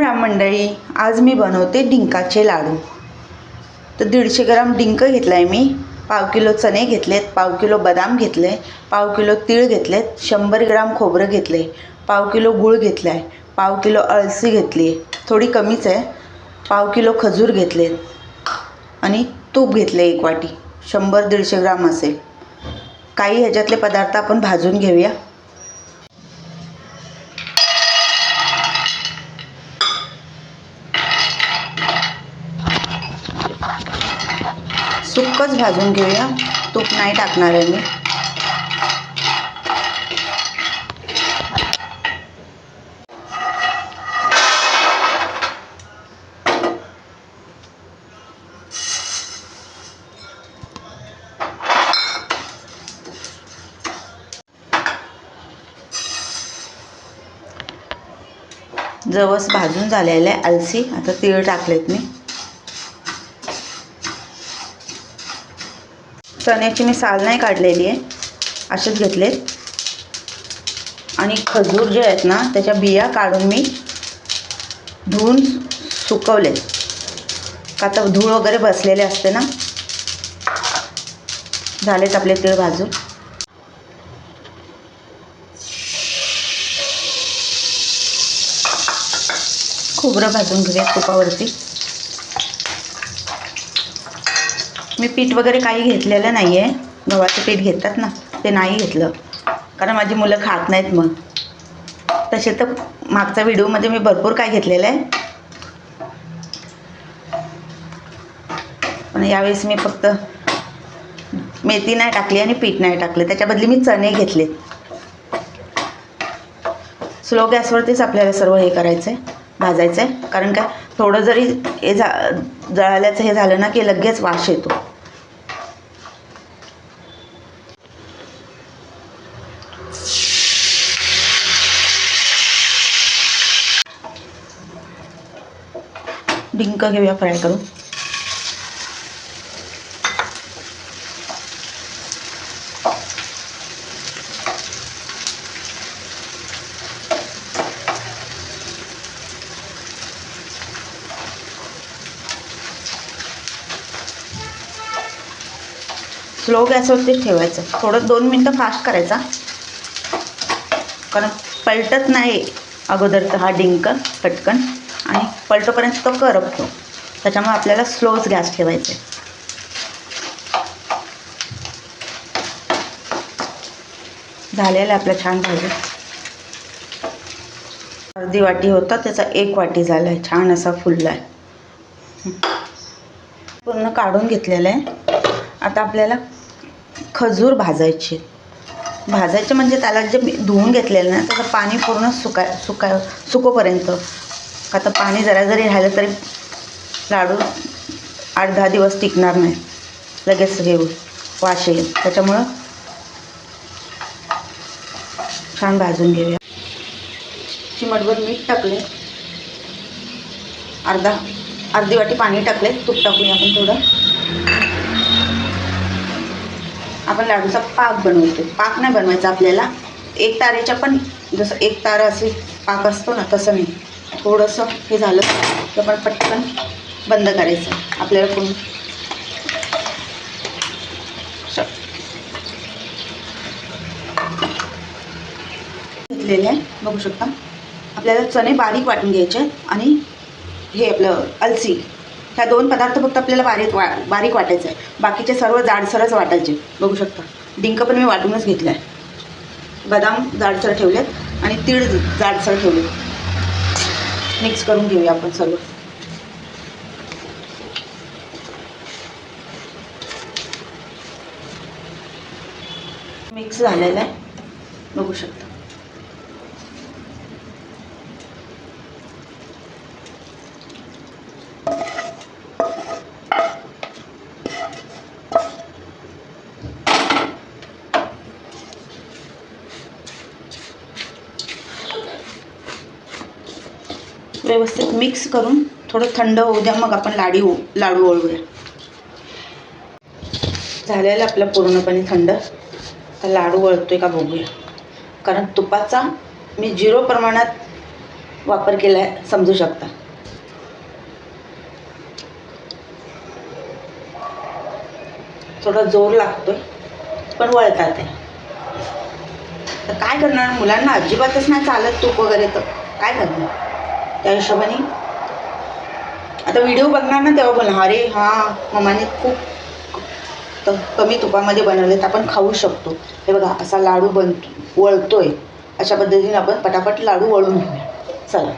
राम मंडळी आज मी बनवते डिंकाचे लाडू. तर दीडशे ग्राम डिंक घेतला आहे मी. पाव किलो चणे घेतलेत पाव किलो बदाम घेतले पाव किलो तीळ घेतलेत शंभर ग्राम खोबरं घेतले पाव किलो गूळ घेतला आहे पाव किलो अळसी घेतली आहे थोडी कमीच आहे पाव किलो खजूर घेतलेत आणि तूप घेतले एक वाटी शंभर दीडशे ग्राम असेल. काही ह्याच्यातले पदार्थ आपण भाजून घेऊया. सुक्कच भाजून घेऊया. तूप नाही टाकणार आहे मी. जवस भाजून झालेलं आहे अलसी आता तीळ टाकलेत मी. चण्याची मी साल नाही काढलेली आहे. असेच घेतलेत. आणि खजूर जे आहेत ना त्याच्या बिया काढून मी धुवून सुकवले का तर धूळ वगैरे बसलेले असते ना. झालेत आपले तीळ भाजून. खोबरं भाजून घेऊया तुपावरती. मी पीठ वगैरे काही घेतलेलं नाही आहे गव्हाचं पीठ घेतात ना ते नाही घेतलं. कारण माझी मुलं खात नाहीत मग. तसे तर मागच्या व्हिडिओमध्ये मी भरपूर काय घेतलेलं आहे. पण यावेळेस मी फक्त मेथी नाही टाकली आणि पीठ नाही टाकले. त्याच्याबदली मी चणे घेतले. स्लो गॅसवरतीच आपल्याला सर्व हे करायचं आहे भाजायचं आहे कारण काय थोडं जरी हे जा जळाल्याचं हे झालं ना की लगेच वास येतो. डिंक घेऊया फ्राय करून. स्लो गॅसवरतीच ठेवायचं. थोडं दोन मिनटं फास्ट करायचा. कारण पलटत नाही अगोदरचा हा डिंक पटकन. आणि पलटोपर्यंत तो करपतो त्याच्यामुळे आपल्याला स्लोच गॅस ठेवायचे. झालेलं आहे छान भाजी अर्धी वाटी होता त्याचा एक वाटी झाला आहे. छान असा फुलला आहे. पूर्ण काढून घेतलेलं आहे. आता आपल्याला खजूर भाजायचे भाजायचे म्हणजे त्याला जे मी धुवून घेतलेलं ना त्याचं पाणी पूर्ण सुकाय सुकाय सुकोपर्यंत. आता पाणी जरा जरी राहिलं तरी लाडू आठ दहा दिवस टिकणार नाही. लगेच हे होईल, येईल. त्याच्यामुळं छान भाजून घेऊया. चिमटभर मीठ टाकले. अर्धा अर्धी वाटी पाणी टाकले. तूप टाकूया आपण थोडं. आपण लाडूचा पाक बनवतो. पाक नाही बनवायचा आपल्याला. एक तारेच्या पण जसं एक तारा असे पाक असतो ना तसं नाही. थोडंसं हे झालं की आपण पटकन बंद करायचं. आपल्याला कोण? घेतलेले आहे. बघू शकता. आपल्याला चणे बारीक वाटून घ्यायचे आहेत आणि हे आपलं अलसी. ह्या दोन पदार्थ फक्त आपल्याला बारीक वा बारीक वाटायचं आहे. बाकीचे सर्व जाडसरच वाटायचे. बघू शकता. डिंक पण मी वाटूनच घेतलं आहे बदाम जाडसर ठेवलेत आणि तीळ जाडसर ठेवले मिक्स करून घेऊया आपण सर्व मिक्स झालेलं आहे. बघू शकता. व्यवस्थित मिक्स करून थोडं थंड होऊ द्या मग आपण लाडी हो, लाडू वळवूया झालेलं आपलं पूर्णपणे थंड. तर लाडू वळतोय का बघूया. कारण तुपाचा मी झिरो प्रमाणात वापर केला आहे समजू शकता. थोडा जोर लागतोय पण वळतात आहे तर काय करणार? मुलांना अजिबातच नाही चालत तूप वगैरे तर. काय करणार? त्या हिशोबाने आता व्हिडिओ बघणार ना तेव्हा बोला अरे हां मम्माने खूप त कमी तुपामध्ये बनवलेत आपण खाऊ शकतो. हे बघा असा लाडू बन वळतोय. अशा पद्धतीने आपण पटापट लाडू वळून घेऊया. चला.